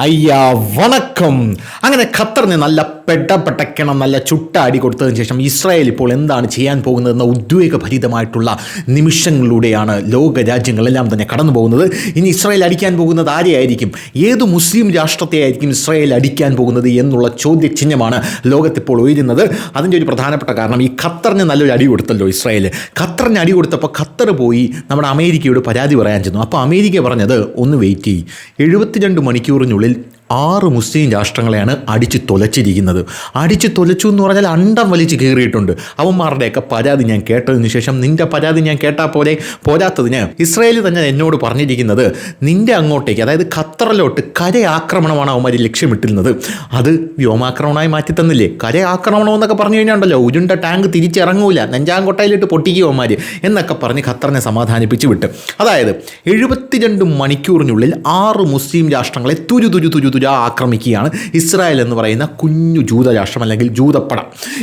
അയ്യാ വണക്കം. അങ്ങനെ ഖത്തറിന് നല്ല പെട്ടപ്പെട്ടക്കണം നല്ല ചുട്ട അടി കൊടുത്തതിന് ശേഷം ഇസ്രായേൽ ഇപ്പോൾ എന്താണ് ചെയ്യാൻ പോകുന്നതെന്ന ഉദ്വേഗഭരിതമായിട്ടുള്ള നിമിഷങ്ങളിലൂടെയാണ് ലോക രാജ്യങ്ങളെല്ലാം തന്നെ കടന്നു പോകുന്നത്. ഇനി ഇസ്രായേൽ അടിക്കാൻ പോകുന്നത് ആരെയായിരിക്കും? ഏത് മുസ്ലിം രാഷ്ട്രത്തെ ആയിരിക്കും ഇസ്രായേൽ അടിക്കാൻ പോകുന്നത് എന്നുള്ള ചോദ്യചിഹ്നമാണ് ലോകത്തിപ്പോൾ ഉയരുന്നത്. അതിന്റെ ഒരു പ്രധാനപ്പെട്ട കാരണം ഈ ഖത്തറിന് നല്ലൊരു അടി കൊടുത്തല്ലോ ഇസ്രായേൽ. ഖത്തറിന് അടി കൊടുത്തപ്പോൾ ഖത്തർ പോയി നമ്മുടെ അമേരിക്കയോട് പരാതി പറയാൻ ചെന്നു. അപ്പോൾ അമേരിക്ക പറഞ്ഞത് ഒന്ന് വെയിറ്റ് ചെയ്യും. എഴുപത്തിരണ്ട് മണിക്കൂറിനുള്ളിൽ ليلة ആറ് മുസ്ലിം രാഷ്ട്രങ്ങളെയാണ് അടിച്ചു തൊലച്ചിരിക്കുന്നത്. അടിച്ചു തൊലച്ചു എന്ന് പറഞ്ഞാൽ അണ്ടം വലിച്ച് കയറിയിട്ടുണ്ട് അവന്മാരുടെയൊക്കെ പരാതി ഞാൻ കേട്ടതിന് ശേഷം നിന്റെ പരാതി ഞാൻ കേട്ടാൽ പോലെ പോരാത്തതിന് ഇസ്രായേൽ തന്നെ എന്നോട് പറഞ്ഞിരിക്കുന്നത് നിന്റെ അങ്ങോട്ടേക്ക് അതായത് ഖത്തറിലോട്ട് കര ആക്രമണമാണ് അവന്മാർ ലക്ഷ്യമിട്ടിരുന്നത്. അത് വ്യോമാക്രമണമായി മാറ്റി തന്നില്ലേ കര ആക്രമണം എന്നൊക്കെ പറഞ്ഞു കഴിഞ്ഞാൽ ഉണ്ടല്ലോ ഉരുണ്ട ടാങ്ക് തിരിച്ചിറങ്ങൂല നെഞ്ചാങ്കോട്ടയിലിട്ട് പൊട്ടിക്കുക അവന്മാർ എന്നൊക്കെ പറഞ്ഞ് ഖത്തറിനെ സമാധാനിപ്പിച്ച് വിട്ട്. അതായത് എഴുപത്തിരണ്ട് മണിക്കൂറിനുള്ളിൽ ആറ് മുസ്ലിം രാഷ്ട്രങ്ങളെ തുരു തുരു തുരു തുര ആക്രമിക്കുകയാണ്. ഇസ്രായേൽ എന്ന് പറയുന്ന കുഞ്ഞു ജൂതരാഷ്ട്രം അല്ലെങ്കിൽ ജൂതപ്പട.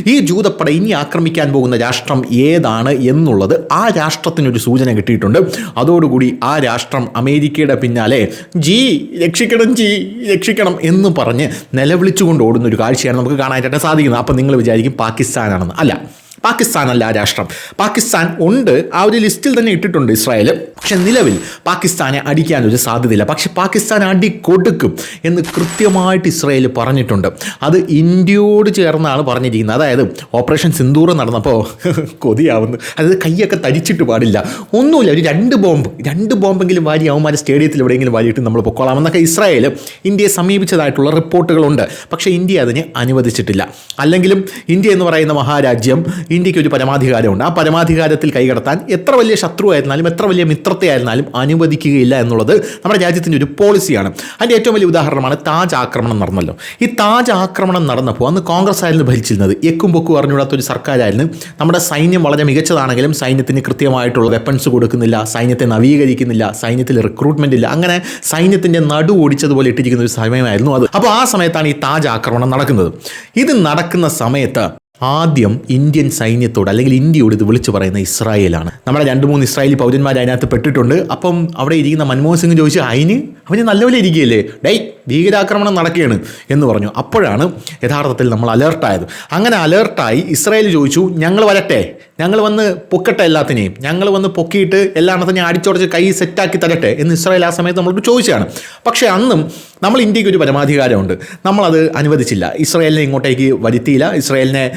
ഈ ജൂതപ്പട ഇനി ആക്രമിക്കാൻ പോകുന്ന രാഷ്ട്രം ഏതാണ് എന്നുള്ളത് ആ രാഷ്ട്രത്തിനൊരു സൂചന കിട്ടിയിട്ടുണ്ട്. അതോടുകൂടി ആ രാഷ്ട്രം അമേരിക്കയുടെ പിന്നാലെ ജി രക്ഷിക്കണം ജി രക്ഷിക്കണം എന്ന് പറഞ്ഞ് നിലവിളിച്ചുകൊണ്ട് ഓടുന്ന ഒരു കാഴ്ചയാണ് നമുക്ക് കാണാനായിട്ട് സാധിക്കുന്നത്. അപ്പം നിങ്ങൾ വിചാരിക്കും പാകിസ്ഥാനാണെന്ന്. അല്ല പാകിസ്ഥാനല്ല ആ രാഷ്ട്രം. പാകിസ്ഥാൻ ഉണ്ട് ആ ഒരു ലിസ്റ്റിൽ തന്നെ ഇട്ടിട്ടുണ്ട് ഇസ്രായേൽ പക്ഷെ നിലവിൽ പാകിസ്ഥാനെ അടിക്കാൻ ഒരു സാധ്യതയില്ല. പക്ഷെ പാകിസ്ഥാൻ അടി കൊടുക്കും എന്ന് കൃത്യമായിട്ട് ഇസ്രായേൽ പറഞ്ഞിട്ടുണ്ട്. അത് ഇന്ത്യയോട് ചേർന്നാണ് പറഞ്ഞിരിക്കുന്നത്. അതായത് ഓപ്പറേഷൻ സിന്ദൂർ നടന്നപ്പോൾ കൊതിയാവുന്നു. അതായത് കൈയൊക്കെ തരിച്ചിട്ട് പാടില്ല. ഒന്നുമില്ല ഒരു രണ്ട് ബോംബ്. രണ്ട് ബോംബെങ്കിലും വാരി അവന്മാരെ സ്റ്റേഡിയത്തിൽ എവിടെയെങ്കിലും വാരിയിട്ട് നമ്മൾ പൊക്കോളാം എന്നൊക്കെ ഇസ്രായേൽ ഇന്ത്യയെ സമീപിച്ചതായിട്ടുള്ള റിപ്പോർട്ടുകളുണ്ട്. പക്ഷേ ഇന്ത്യ അതിനെ അനുവദിച്ചിട്ടില്ല. അല്ലെങ്കിലും ഇന്ത്യ എന്ന് പറയുന്ന മഹാരാജ്യം ഇന്ത്യയ്ക്ക് ഒരു പരമാധികാരമുണ്ട്. ആ പരമാധികാരത്തിൽ കൈകടത്താൻ എത്ര വലിയ ശത്രു ആയിരുന്നാലും എത്ര വലിയ മിത്രത്തെ ആയിരുന്നാലും അനുവദിക്കുകയില്ല എന്നുള്ളത് നമ്മുടെ രാജ്യത്തിന്റെ ഒരു പോളിസിയാണ്. അതിന്റെ ഏറ്റവും വലിയ ഉദാഹരണമാണ് താജ് ആക്രമണം നടന്നല്ലോ. ഈ താജ് ആക്രമണം നടന്നപ്പോൾ അന്ന് കോൺഗ്രസ് ആയിരുന്നു ഭരിച്ചിരുന്നത്. എക്കും പൊക്കും അറിഞ്ഞുകൂടാത്ത ഒരു സർക്കാരായിരുന്നു. നമ്മുടെ സൈന്യം വളരെ മികച്ചതാണെങ്കിലും സൈന്യത്തിന് കൃത്യമായിട്ടുള്ള വെപ്പൺസ് കൊടുക്കുന്നില്ല സൈന്യത്തെ നവീകരിക്കുന്നില്ല സൈന്യത്തിൽ റിക്രൂട്ട്മെന്റ് ഇല്ല. അങ്ങനെ സൈന്യത്തിന്റെ നടു ഓടിച്ചതുപോലെ ഇട്ടിരിക്കുന്ന ഒരു സമയമായിരുന്നു അത്. അപ്പോൾ ആ സമയത്താണ് ഈ താജ് ആക്രമണം നടക്കുന്നത്. ഇത് നടക്കുന്ന സമയത്ത് ആദ്യം ഇന്ത്യൻ സൈന്യത്തോട് അല്ലെങ്കിൽ ഇന്ത്യയോട് ഇത് വിളിച്ചു പറയുന്ന ഇസ്രായേലാണ്. നമ്മുടെ രണ്ട് മൂന്ന് ഇസ്രായേലി പൗരന്മാർ അതിനകത്ത് പെട്ടിട്ടുണ്ട്. അപ്പം അവിടെ ഇരിക്കുന്ന മൻമോഹൻ സിംഗ് ചോദിച്ചു അതിന് അവന് നല്ലപോലെ ഇരിക്കുകയല്ലേ. ഡേ ഭീകരാക്രമണം നടക്കുകയാണ് എന്ന് പറഞ്ഞു. അപ്പോഴാണ് യഥാർത്ഥത്തിൽ നമ്മൾ അലേർട്ടായത് അങ്ങനെ അലേർട്ടായി ഇസ്രായേൽ ചോദിച്ചു ഞങ്ങൾ വരട്ടെ. ഞങ്ങൾ വന്ന് പൊക്കട്ടെ എല്ലാത്തിനെയും. ഞങ്ങൾ വന്ന് പൊക്കിയിട്ട് എല്ലാത്തിനെയും അടിച്ചുടച്ച് കൈ സെറ്റാക്കി തരട്ടെ. എന്ന് ഇസ്രായേൽ ആ സമയത്ത് നമ്മളോട് ചോദിച്ചതാണ്. പക്ഷേ അന്നും നമ്മൾ ഇന്ത്യയ്ക്ക് ഒരു പരമാധികാരമുണ്ട്. നമ്മളത് അനുവദിച്ചില്ല. ഇസ്രായേലിനെ ഇങ്ങോട്ടേക്ക് വരുത്തിയില്ല. ഇസ്രായേലിനെ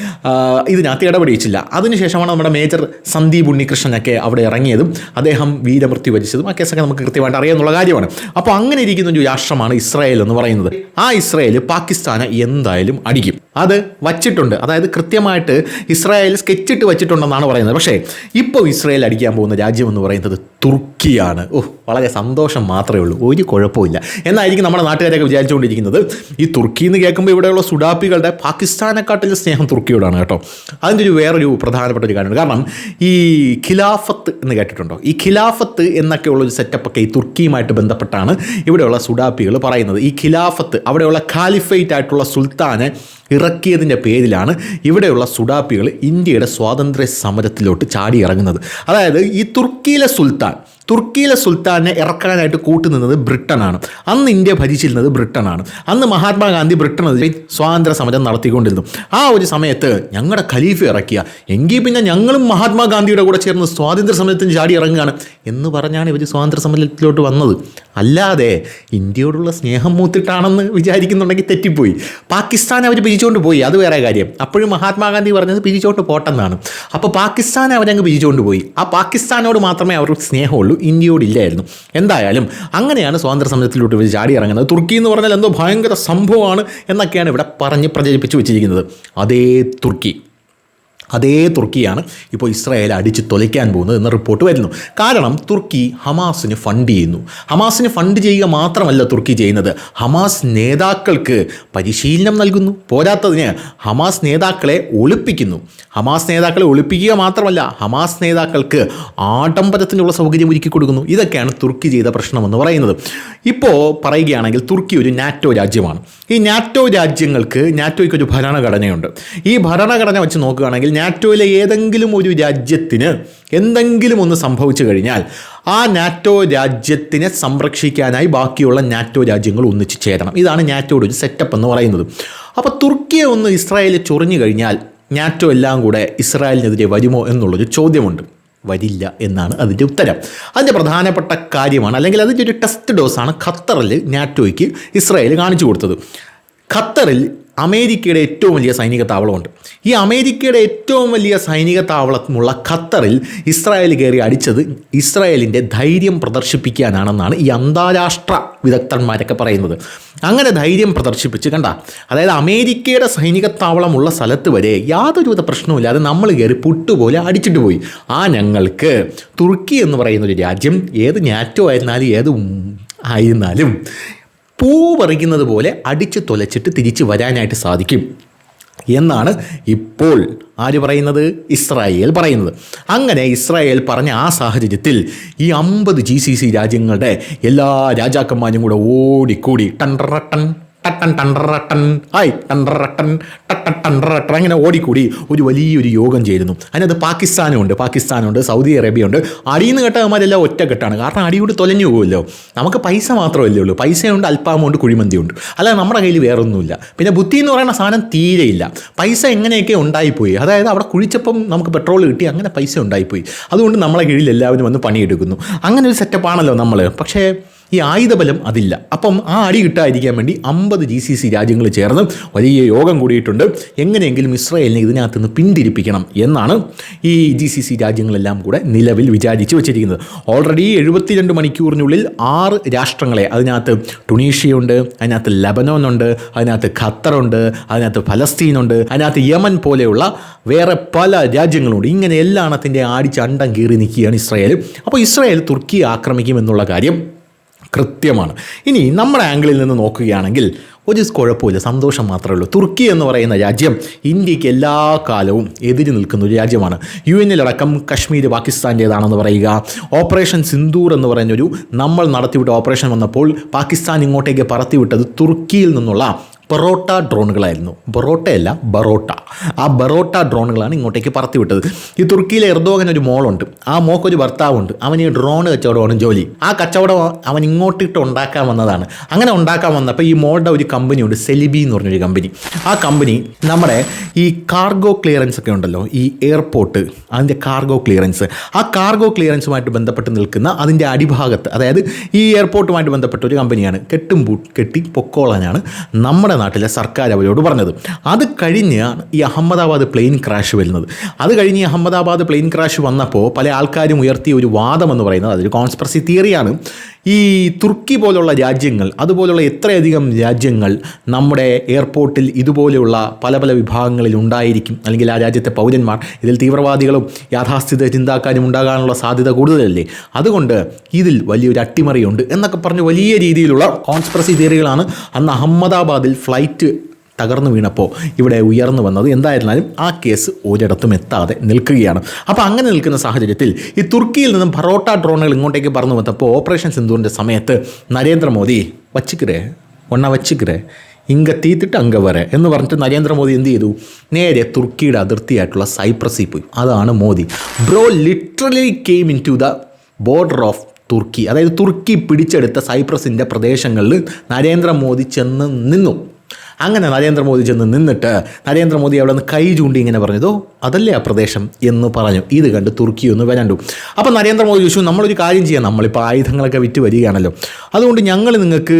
ഇതിനകത്ത് ഇടപെടിയിച്ചില്ല. അതിനുശേഷമാണ് നമ്മുടെ മേജർ സന്ദീപ് ഉണ്ണികൃഷ്ണനൊക്കെ അവിടെ ഇറങ്ങിയതും അദ്ദേഹം വീരമൃത്യു വരിച്ചതും ആ കേസൊക്കെ നമുക്ക് കൃത്യമായിട്ട് അറിയാമെന്നുള്ള കാര്യമാണ്. അപ്പോൾ അങ്ങനെ ഇരിക്കുന്ന ഒരു രാഷ്ട്രമാണ് ഇസ്രായേൽ എന്ന് പറയുന്നത്. ആ ഇസ്രായേൽ പാകിസ്ഥാനെ എന്തായാലും അടിക്കും. അത് വച്ചിട്ടുണ്ട്. അതായത് കൃത്യമായിട്ട് ഇസ്രായേൽ സ്കെച്ചിട്ട് വച്ചിട്ടുണ്ടെന്നാണ് പറയുന്നത്. പക്ഷേ ഇപ്പോൾ ഇസ്രായേൽ അടിക്കാൻ പോകുന്ന രാജ്യം എന്ന് പറയുന്നത് തുർക്കിയാണ്. ഓ വളരെ സന്തോഷം മാത്രമേ ഉള്ളൂ. ഒരു കുഴപ്പമില്ല എന്നായിരിക്കും നമ്മുടെ നാട്ടുകാരൊക്കെ വിചാരിച്ചുകൊണ്ടിരിക്കുന്നത്. ഈ തുർക്കി എന്ന് കേൾക്കുമ്പോൾ ഇവിടെയുള്ള സുഡാപ്പികളുടെ പാകിസ്ഥാനെക്കാട്ടിലും സ്നേഹം തുർക്കിയോടാണ് കേട്ടോ. അതിന്റെ ഒരു വേറൊരു പ്രധാനപ്പെട്ട ഒരു കാര്യമാണ് കാരണം ഈ ഖിലാഫത്ത് എന്ന് കേട്ടിട്ടുണ്ടോ? ഈ ഖിലാഫത്ത് എന്നൊക്കെയുള്ള ഒരു സെറ്റപ്പൊക്കെ ഈ തുർക്കിയുമായിട്ട് ബന്ധപ്പെട്ടാണ് ഇവിടെയുള്ള സുഡാപ്പികൾ പറയുന്നത്. ഈ ഖിലാഫത്ത് അവിടെയുള്ള ഖാലിഫൈറ്റ് ആയിട്ടുള്ള സുൽത്താനെ ഇറക്കിയതിന്റെ പേരിലാണ് ഇവിടെയുള്ള സുഡാപ്പികൾ ഇന്ത്യയുടെ സ്വാതന്ത്ര്യ സമരത്തിലോട്ട് ചാടി ഇറങ്ങുന്നത് അതായത് ഈ തുർക്കിയിലെ സുൽത്താൻ തുർക്കിയിലെ സുൽത്താനെ ഇറക്കാനായിട്ട് കൂട്ടുനിന്നത് ബ്രിട്ടനാണ്. അന്ന് ഇന്ത്യ ഭരിച്ചിരുന്നത് ബ്രിട്ടനാണ്. അന്ന് മഹാത്മാഗാന്ധി ബ്രിട്ടനെതിരെ സ്വാതന്ത്ര്യ സമരം നടത്തിക്കൊണ്ടിരുന്നു. ആ ഒരു സമയത്ത് ഞങ്ങളുടെ ഖലീഫ് ഇറക്കിയ എങ്കിൽ പിന്നെ ഞങ്ങളും മഹാത്മാഗാന്ധിയുടെ കൂടെ ചേർന്ന് സ്വാതന്ത്ര്യ സമരത്തിന് ചാടി ഇറങ്ങുകയാണ് എന്ന് പറഞ്ഞാണ് ഇവർ സ്വാതന്ത്ര്യ സമരത്തിലോട്ട് വന്നത്. അല്ലാതെ ഇന്ത്യയോടുള്ള സ്നേഹം മൂത്തിട്ടാണെന്ന് വിചാരിക്കുന്നുണ്ടെങ്കിൽ തെറ്റിപ്പോയി. പാകിസ്ഥാൻ അവർ പിരിച്ചുകൊണ്ട് പോയി. അത് വേറെ കാര്യം. അപ്പോഴും മഹാത്മാഗാന്ധി പറഞ്ഞത് പിരിച്ചോട്ട് പോട്ടെന്നാണ്. അപ്പോൾ പാകിസ്ഥാനെ അവരങ്ങ് പിരിച്ചുകൊണ്ട് പോയി. ആ പാകിസ്ഥാനോട് മാത്രമേ അവർക്ക് സ്നേഹമുള്ളൂ. ഇന്ത്യയോടില്ലായിരുന്നു. എന്തായാലും അങ്ങനെയാണ് സ്വാതന്ത്ര്യ സമരത്തിലോട്ട് ഇവർ ചാടി ഇറങ്ങുന്നത് തുർക്കി എന്ന് പറഞ്ഞാൽ എന്തോ ഭയങ്കര സംഭവമാണ് എന്നൊക്കെയാണ് ഇവിടെ പറഞ്ഞ് പ്രചരിപ്പിച്ച് വെച്ചിരിക്കുന്നത്. അതേ തുർക്കി. അതേ തുർക്കിയാണ് ഇപ്പോൾ ഇസ്രായേൽ അടിച്ച് തൊലയ്ക്കാൻ പോകുന്നത് എന്ന റിപ്പോർട്ട് വരുന്നു. കാരണം തുർക്കി ഹമാസിന് ഫണ്ട് ചെയ്യുന്നു. ഹമാസിന് ഫണ്ട് ചെയ്യുക മാത്രമല്ല തുർക്കി ചെയ്യുന്നത്. ഹമാസ് നേതാക്കൾക്ക് പരിശീലനം നൽകുന്നു. പോരാത്തതിന് ഹമാസ് നേതാക്കളെ ഒളിപ്പിക്കുന്നു. ഹമാസ് നേതാക്കളെ ഒളിപ്പിക്കുക മാത്രമല്ല ഹമാസ് നേതാക്കൾക്ക് ആഡംബരത്തിനുള്ള സൗകര്യം ഒരുക്കി കൊടുക്കുന്നു. ഇതൊക്കെയാണ് തുർക്കി ചെയ്ത പ്രശ്നമെന്ന് പറയുന്നത്. ഇപ്പോൾ പറയുകയാണെങ്കിൽ തുർക്കി ഒരു നാറ്റോ രാജ്യമാണ്. ഈ നാറ്റോ രാജ്യങ്ങൾക്ക് നാറ്റോയ്ക്ക് ഒരു ഭരണഘടനയുണ്ട്. ഈ ഭരണഘടന വെച്ച് നോക്കുകയാണെങ്കിൽ നാറ്റോയിലെ ഏതെങ്കിലും ഒരു രാജ്യത്തിന് എന്തെങ്കിലും ഒന്ന് സംഭവിച്ചു കഴിഞ്ഞാൽ ആ നാറ്റോ രാജ്യത്തിനെ സംരക്ഷിക്കാനായി ബാക്കിയുള്ള നാറ്റോ രാജ്യങ്ങൾ ഒന്നിച്ച് ചേരണം. ഇതാണ് നാറ്റോയുടെ ഒരു സെറ്റപ്പ് എന്ന് പറയുന്നത്. അപ്പോൾ തുർക്കിയെ ഒന്ന് ഇസ്രായേൽ ചൊറിഞ്ഞു കഴിഞ്ഞാൽ നാറ്റോ എല്ലാം കൂടെ ഇസ്രായേലിനെതിരെ വരുമോ എന്നുള്ളൊരു ചോദ്യമുണ്ട്. വരില്ല എന്നാണ് അതിന്റെ ഉത്തരം. അതിന്റെ പ്രധാനപ്പെട്ട കാര്യമാണ് അല്ലെങ്കിൽ അതിന്റെ ഒരു ടെസ്റ്റ് ഡോസാണ് ഖത്തറിൽ നാറ്റോയ്ക്ക് ഇസ്രായേൽ കാണിച്ചു കൊടുത്തത്. ഖത്തറിൽ അമേരിക്കയുടെ ഏറ്റവും വലിയ സൈനിക താവളമുണ്ട്. ഈ അമേരിക്കയുടെ ഏറ്റവും വലിയ സൈനിക താവളമുള്ള ഖത്തറിൽ ഇസ്രായേൽ കയറി അടിച്ചത് ഇസ്രായേലിന്റെ ധൈര്യം പ്രദർശിപ്പിക്കാനാണെന്നാണ് ഈ അന്താരാഷ്ട്ര വിദഗ്ധന്മാരൊക്കെ പറയുന്നത്. അങ്ങനെ ധൈര്യം പ്രദർശിപ്പിച്ച് കണ്ട അതായത് അമേരിക്കയുടെ സൈനിക താവളമുള്ള സ്ഥലത്ത് വരെ യാതൊരുവിധ പ്രശ്നവുമില്ലാതെ നമ്മൾ കയറി പുട്ടുപോലെ അടിച്ചിട്ട് പോയി. ആ ഞങ്ങൾക്ക് തുർക്കി എന്ന് പറയുന്ന ഒരു രാജ്യം ഏത് ഞാറ്റോ ആയിരുന്നാലും ഏത് ആയിരുന്നാലും പൂ പറിക്കുന്നത് പോലെ അടിച്ചു തൊലച്ചിട്ട് തിരിച്ചു വരാനായിട്ട് സാധിക്കും. എന്നാണ് ഇപ്പോൾ ആര് പറയുന്നത്? ഇസ്രായേൽ പറയുന്നത്. അങ്ങനെ ഇസ്രായേൽ പറഞ്ഞ ആ സാഹചര്യത്തിൽ ഈ അമ്പത് ജി സി സി രാജ്യങ്ങളുടെ എല്ലാ രാജാക്കന്മാരും കൂടെ ഓടിക്കൂടി ടൺ ടട്ടൻ ടണ്ടറട്ടൻ ഹായ്. ടണ്ടറട്ടൻ ടട്ടൻ ടണ്ടറട്ടൻ അങ്ങനെ ഓടിക്കൂടി ഒരു വലിയൊരു യോഗം ചേരുന്നു. അതിനകത്ത് പാകിസ്ഥാനുണ്ട് പാകിസ്ഥാനുണ്ട് സൗദി അറേബ്യ ഉണ്ട് അടിയിൽ നിന്ന് കേട്ടവന്മാരെല്ലാം ഒറ്റക്കെട്ടാണ്. കാരണം അടിയോട് തൊലഞ്ഞു പോകുമല്ലോ. നമുക്ക് പൈസ മാത്രമല്ലേ ഉള്ളൂ. പൈസയുണ്ട് അല്പാമുണ്ട് കുഴിമന്തിയുണ്ട്. അല്ലാതെ നമ്മുടെ കയ്യിൽ വേറൊന്നുമില്ല. പിന്നെ ബുദ്ധി എന്ന് പറയുന്ന സാധനം തീരെയില്ല പൈസ എങ്ങനെയൊക്കെ ഉണ്ടായിപ്പോയി? അതായത് അവിടെ കുഴിച്ചപ്പം നമുക്ക് പെട്രോൾ കിട്ടി അങ്ങനെ പൈസ ഉണ്ടായിപ്പോയി. അതുകൊണ്ട് നമ്മളെ കീഴിൽ എല്ലാവരും വന്ന് പണിയെടുക്കുന്നു. അങ്ങനെ ഒരു സെറ്റപ്പാണല്ലോ നമ്മൾ പക്ഷേ ഈ ആയുധബലം അതില്ല. അപ്പം ആ അടി കിട്ടാതിരിക്കാൻ വേണ്ടി അമ്പത് ജി സി സി രാജ്യങ്ങൾ ചേർന്ന് വലിയ യോഗം കൂടിയിട്ടുണ്ട്. എങ്ങനെയെങ്കിലും ഇസ്രായേലിനെ ഇതിനകത്ത് നിന്ന് പിന്തിരിപ്പിക്കണം എന്നാണ് ഈ ജി സി സി രാജ്യങ്ങളെല്ലാം കൂടെ നിലവിൽ വിചാരിച്ചു വെച്ചിരിക്കുന്നത്. ഓൾറെഡി എഴുപത്തിരണ്ട് മണിക്കൂറിനുള്ളിൽ ആറ് രാഷ്ട്രങ്ങളെ അതിനകത്ത് ടുണീഷ്യയുണ്ട് അതിനകത്ത് ലബനോനുണ്ട് അതിനകത്ത് ഖത്തറുണ്ട് അതിനകത്ത് ഫലസ്തീനുണ്ട് അതിനകത്ത് യമൻ പോലെയുള്ള വേറെ പല രാജ്യങ്ങളുണ്ട്. ഇങ്ങനെ എല്ലാണത്തിന്റെ ആടിച്ച് അണ്ടം കീറി നിൽക്കുകയാണ് ഇസ്രായേൽ. അപ്പോൾ ഇസ്രായേൽ തുർക്കിയെ ആക്രമിക്കുമെന്നുള്ള കാര്യം കൃത്യമാണ്. ഇനി നമ്മുടെ ആംഗിളിൽ നിന്ന് നോക്കുകയാണെങ്കിൽ ഒരു കുഴപ്പമില്ല സന്തോഷം മാത്രമേ ഉള്ളൂ. തുർക്കി എന്ന് പറയുന്ന രാജ്യം ഇന്ത്യയ്ക്ക് എല്ലാ കാലവും എതിര് നിൽക്കുന്ന ഒരു രാജ്യമാണ്. യു എന്നിലടക്കം കശ്മീർ പാകിസ്ഥാന്റേതാണെന്ന് പറയുക ഓപ്പറേഷൻ സിന്ദൂർ എന്ന് പറയുന്നൊരു നമ്മൾ നടത്തിവിട്ട ഓപ്പറേഷൻ വന്നപ്പോൾ പാകിസ്ഥാൻ ഇങ്ങോട്ടേക്ക് പറത്തിവിട്ടത് തുർക്കിയിൽ നിന്നുള്ള ബറോട്ട ഡ്രോണുകളായിരുന്നു. ബൊറോട്ടയല്ല ബറോട്ട. ആ ബറോട്ട ഡ്രോണുകളാണ് ഇങ്ങോട്ടേക്ക് പറത്തിവിട്ടത്. ഈ തുർക്കിയിലെ എർദോഗൻ ഒരു മോളുണ്ട്. ആ മോക്കൊരു ഭർത്താവുണ്ട്. അവൻ ഈ ഡ്രോൺ കച്ചവടമാണ് ജോലി. ആ കച്ചവടം അവൻ ഇങ്ങോട്ടിട്ട് ഉണ്ടാക്കാൻ വന്നതാണ്. അങ്ങനെ ഉണ്ടാക്കാൻ വന്നപ്പോൾ ഈ മോളുടെ ഒരു കമ്പനിയുണ്ട് സെലിബി എന്ന് പറഞ്ഞൊരു കമ്പനി. ആ കമ്പനി നമ്മുടെ ഈ കാർഗോ ക്ലിയറൻസ് ഒക്കെ ഉണ്ടല്ലോ ഈ എയർപോർട്ട് അതിന്റെ കാർഗോ ക്ലിയറൻസ്. ആ കാർഗോ ക്ലിയറൻസുമായിട്ട് ബന്ധപ്പെട്ട് നിൽക്കുന്ന അതിന്റെ അടിഭാഗത്ത് അതായത് ഈ എയർപോർട്ടുമായിട്ട് ബന്ധപ്പെട്ട ഒരു കമ്പനിയാണ്. കെട്ടും കെട്ടി പൊക്കോളാനാണ് നമ്മുടെ നാട്ടിലെ സർക്കാർ അവരോട് പറഞ്ഞത്. അത് കഴിഞ്ഞാണ് ഈ അഹമ്മദാബാദ് പ്ലെയിൻ ക്രാഷ് വരുന്നത്. അത് കഴിഞ്ഞ് ഈ അഹമ്മദാബാദ് പ്ലെയിൻ ക്രാഷ് വന്നപ്പോൾ പല ആൾക്കാരും ഉയർത്തിയ ഒരു വാദം എന്ന് പറയുന്നത് അതൊരു കോൺസ്പെറസി തിയറിയാണ് ഈ തുർക്കി പോലുള്ള രാജ്യങ്ങൾ അതുപോലുള്ള എത്രയധികം രാജ്യങ്ങൾ നമ്മുടെ എയർപോർട്ടിൽ ഇതുപോലെയുള്ള പല പല വിഭാഗങ്ങളിൽ ഉണ്ടായിരിക്കും. അല്ലെങ്കിൽ ആ രാജ്യത്തെ പൗരന്മാർ ഇതിൽ തീവ്രവാദികളും യാഥാസ്ഥിത ചിന്താക്കാരും ഉണ്ടാകാനുള്ള സാധ്യത കൂടുതലല്ലേ? അതുകൊണ്ട് ഇതിൽ വലിയൊരു അട്ടിമറിയുണ്ട് എന്നൊക്കെ പറഞ്ഞ് വലിയ രീതിയിലുള്ള കോൺസ്പ്രസി തിയറികളാണ് അന്ന് അഹമ്മദാബാദിൽ ഫ്ലൈറ്റ് തകർന്നു വീണപ്പോൾ ഇവിടെ ഉയർന്നു വന്നത് എന്തായിരുന്നാലും ആ കേസ് ഒരിടത്തും എത്താതെ നിൽക്കുകയാണ്. അപ്പോൾ അങ്ങനെ നിൽക്കുന്ന സാഹചര്യത്തിൽ ഈ തുർക്കിയിൽ നിന്നും പറോട്ട ഡ്രോണുകൾ ഇങ്ങോട്ടേക്ക് പറന്നു വന്നപ്പോൾ ഓപ്പറേഷൻ സിന്ധുവിന്റെ സമയത്ത് നരേന്ദ്രമോദി വച്ചിക്കരേ ഒണ്ണ വച്ചിക്കരേ ഇങ്ക തീത്തിട്ട് അങ്ക വരെ എന്ന് പറഞ്ഞിട്ട് നരേന്ദ്രമോദി എന്ത് ചെയ്തു? നേരെ തുർക്കിയുടെ അതിർത്തിയായിട്ടുള്ള സൈപ്രസിൽ പോയി. അതാണ് Modi. Bro literally came into the border of Turkey അതായത് തുർക്കി പിടിച്ചെടുത്ത സൈപ്രസിന്റെ പ്രദേശങ്ങളിൽ നരേന്ദ്രമോദി ചെന്ന് നിന്നു. അങ്ങനെ നരേന്ദ്രമോദി ചെന്ന് നിന്നിട്ട് നരേന്ദ്രമോദി അവിടെ നിന്ന് കൈ ചൂണ്ടി ഇങ്ങനെ പറഞ്ഞതോ അതല്ലേ ആ പ്രദേശം? എന്ന് പറഞ്ഞു. ഇത് കണ്ട് തുർക്കി ഒന്ന് വരണ്ടു. അപ്പോൾ നരേന്ദ്രമോദി ചോദിച്ചു നമ്മളൊരു കാര്യം ചെയ്യാം. നമ്മളിപ്പോൾ ആയുധങ്ങളൊക്കെ വിറ്റ് വരികയാണല്ലോ. അതുകൊണ്ട് ഞങ്ങൾ നിങ്ങൾക്ക്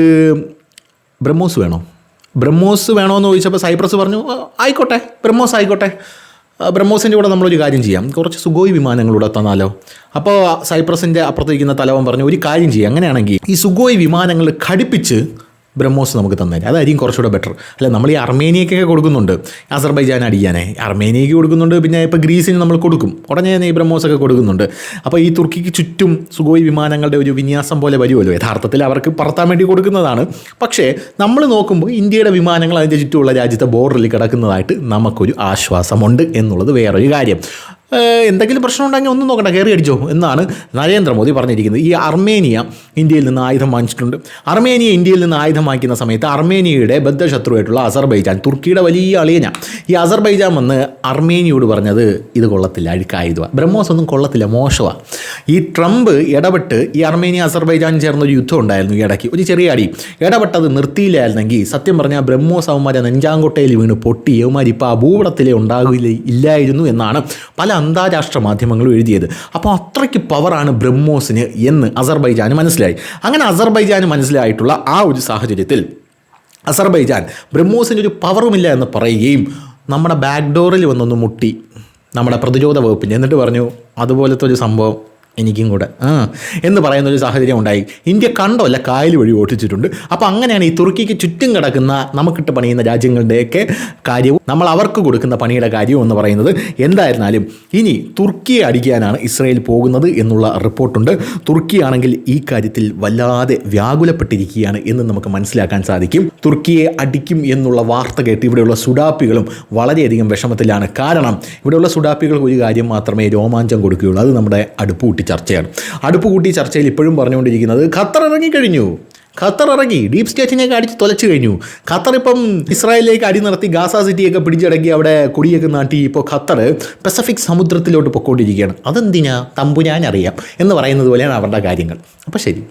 ബ്രഹ്മോസ് വേണോ? ബ്രഹ്മോസ് വേണമെന്ന് ചോദിച്ചപ്പോൾ സൈപ്രസ് പറഞ്ഞു ആയിക്കോട്ടെ ബ്രഹ്മോസ് ആയിക്കോട്ടെ. ബ്രഹ്മോസിന്റെ കൂടെ നമ്മളൊരു കാര്യം ചെയ്യാം. കുറച്ച് സുഗോയ് വിമാനങ്ങളൂടെ തന്നാലോ? അപ്പോൾ സൈപ്രസിന്റെ അപ്പുറത്തിരിക്കുന്ന തലവൻ പറഞ്ഞു ഒരു കാര്യം ചെയ്യാം. അങ്ങനെയാണെങ്കിൽ ഈ സുഗോയ് വിമാനങ്ങൾ ഘടിപ്പിച്ച് ബ്രഹ്മോസ് നമുക്ക് തന്നേനെ. അതായിരിക്കും കുറച്ചുകൂടെ ബെറ്റർ അല്ല നമ്മൾ ഈ അർമേനിയക്കൊക്കെ കൊടുക്കുന്നുണ്ട്. അസർബൈജാൻ അടിയാനേ അർമേനിയക്ക് കൊടുക്കുന്നുണ്ട് പിന്നെ ഇപ്പോൾ ഗ്രീസിന് നമ്മൾ കൊടുക്കും. ഉടനെ തന്നെ ഈ ബ്രഹ്മോസ് ഒക്കെ കൊടുക്കുന്നുണ്ട്. അപ്പോൾ ഈ തുർക്കിക്ക് ചുറ്റും സുഗോയ് വിമാനങ്ങളുടെ ഒരു വിന്യാസം പോലെ വരുമല്ലോ. യഥാർത്ഥത്തിൽ അവർക്ക് പറത്താൻ വേണ്ടി കൊടുക്കുന്നതാണ്. പക്ഷേ നമ്മൾ നോക്കുമ്പോൾ ഇന്ത്യയുടെ വിമാനങ്ങൾ അതിന്റെ ചുറ്റുമുള്ള രാജ്യത്തെ ബോർഡറിൽ കിടക്കുന്നതായിട്ട് നമുക്കൊരു ആശ്വാസമുണ്ട് എന്നുള്ളത് വേറൊരു കാര്യം. എന്തെങ്കിലും പ്രശ്നം ഉണ്ടെങ്കിൽ ഒന്നും നോക്കണ്ട കയറി അടിച്ചോ എന്നാണ് നരേന്ദ്രമോദി പറഞ്ഞിരിക്കുന്നത്. ഈ അർമേനിയ ഇന്ത്യയിൽ നിന്ന് ആയുധം വാങ്ങിച്ചിട്ടുണ്ട്. അർമേനിയ ഇന്ത്യയിൽ നിന്ന് ആയുധം വാങ്ങിക്കുന്ന സമയത്ത് അർമേനിയയുടെ ബദ്ധശത്രുവായിട്ടുള്ള അസർബൈജാൻ തുർക്കിയുടെ വലിയ അളിയന. ഈ അസർബൈജാൻ വന്ന് അർമേനിയോട് പറഞ്ഞത് ഇത് കൊള്ളത്തില്ല അഴുക്കായുധ ബ്രഹ്മോസ് ഒന്നും കൊള്ളത്തില്ല മോശമാണ് ഈ ട്രംപ് ഇടപെട്ട് ഈ അർമേനിയ അസർബൈജാൻ ചേർന്ന ഒരു യുദ്ധം ഉണ്ടായിരുന്നു ഈ ഇടയ്ക്ക്. ഒരു ചെറിയ അടി. ഇടപെട്ടത് നിർത്തിയില്ലായിരുന്നെങ്കിൽ സത്യം പറഞ്ഞാൽ ബ്രഹ്മോസ് അവന്മാരെ നെഞ്ചാങ്കോട്ടയിൽ വീണ് പൊട്ടി യവന്മാർ ഇപ്പോൾ ആ ഉണ്ടാകില്ല ഇല്ലായിരുന്നു എന്നാണ് പല അന്താരാഷ്ട്ര മാധ്യമങ്ങളും എഴുതിയത്. അപ്പോൾ അത്രയ്ക്ക് പവറാണ് ബ്രഹ്മോസിന് എന്ന് അസർബൈജാന് മനസ്സിലായി. അങ്ങനെ അസർബൈജാന് മനസ്സിലായിട്ടുള്ള ആ ഒരു സാഹചര്യത്തിൽ അസർബൈജാൻ ബ്രഹ്മോസിന്റെ ഒരു പവറുമില്ല എന്ന് പറയുകയും നമ്മുടെ ബാക്ക്ഡോറിൽ വന്നൊന്ന് മുട്ടി. നമ്മുടെ പ്രതിരോധ വകുപ്പിന്. എന്നിട്ട് പറഞ്ഞു അതുപോലത്തെ ഒരു സംഭവം എനിക്കും കൂടെ. ആ എന്ന് പറയുന്ന ഒരു സാഹചര്യം ഉണ്ടായി. ഇന്ത്യ കണ്ടോ അല്ല കായൽ വഴി ഓട്ടിച്ചിട്ടുണ്ട് അപ്പോൾ അങ്ങനെയാണ് ഈ തുർക്കിക്ക് ചുറ്റും കിടക്കുന്ന നമുക്കിട്ട് പണിയുന്ന രാജ്യങ്ങളുടെയൊക്കെ കാര്യവും നമ്മൾ അവർക്ക് കൊടുക്കുന്ന പണിയുടെ കാര്യവും എന്ന് പറയുന്നത് എന്തായിരുന്നാലും ഇനി തുർക്കിയെ അടിക്കാനാണ് ഇസ്രയേൽ പോകുന്നത് എന്നുള്ള റിപ്പോർട്ടുണ്ട്. തുർക്കിയാണെങ്കിൽ ഈ കാര്യത്തിൽ വല്ലാതെ വ്യാകുലപ്പെട്ടിരിക്കുകയാണ് എന്ന് നമുക്ക് മനസ്സിലാക്കാൻ സാധിക്കും. തുർക്കിയെ അടിക്കും എന്നുള്ള വാർത്ത കേട്ട് ഇവിടെയുള്ള സുഡാപ്പികളും വളരെയധികം വിഷമത്തിലാണ്. കാരണം ഇവിടെയുള്ള സുഡാപ്പികൾക്ക് ഒരു കാര്യം മാത്രമേ രോമാഞ്ചം കൊടുക്കുകയുള്ളൂ. അത് നമ്മുടെ അടുപ്പ് കൂട്ടി ചർച്ചയാണ്. അടുപ്പ് കൂട്ടി ചർച്ചയിൽ ഇപ്പോഴും പറഞ്ഞുകൊണ്ടിരിക്കുന്നത് ഖത്തർ ഇറങ്ങിക്കഴിഞ്ഞു ഖത്തർ ഇറങ്ങി. ഡീപ് സ്റ്റേറ്റിനെയൊക്കെ അടിച്ച് തൊലച്ചു കഴിഞ്ഞു. ഖത്തർ ഇപ്പം ഇസ്രായേലിലേക്ക് അടി നടത്തി ഗാസ സിറ്റിയൊക്കെ പിടിച്ചടക്കി അവിടെ കൊടിയൊക്കെ നാട്ടി ഇപ്പോൾ ഖത്തർ പസഫിക് സമുദ്രത്തിലോട്ട് പൊക്കോണ്ടിരിക്കുകയാണ്. അതെന്തിനാ? തമ്പുരാൻ അറിയാം എന്ന് പറയുന്നത് പോലെയാണ് അവരുടെ കാര്യങ്ങൾ. അപ്പോൾ ശരി.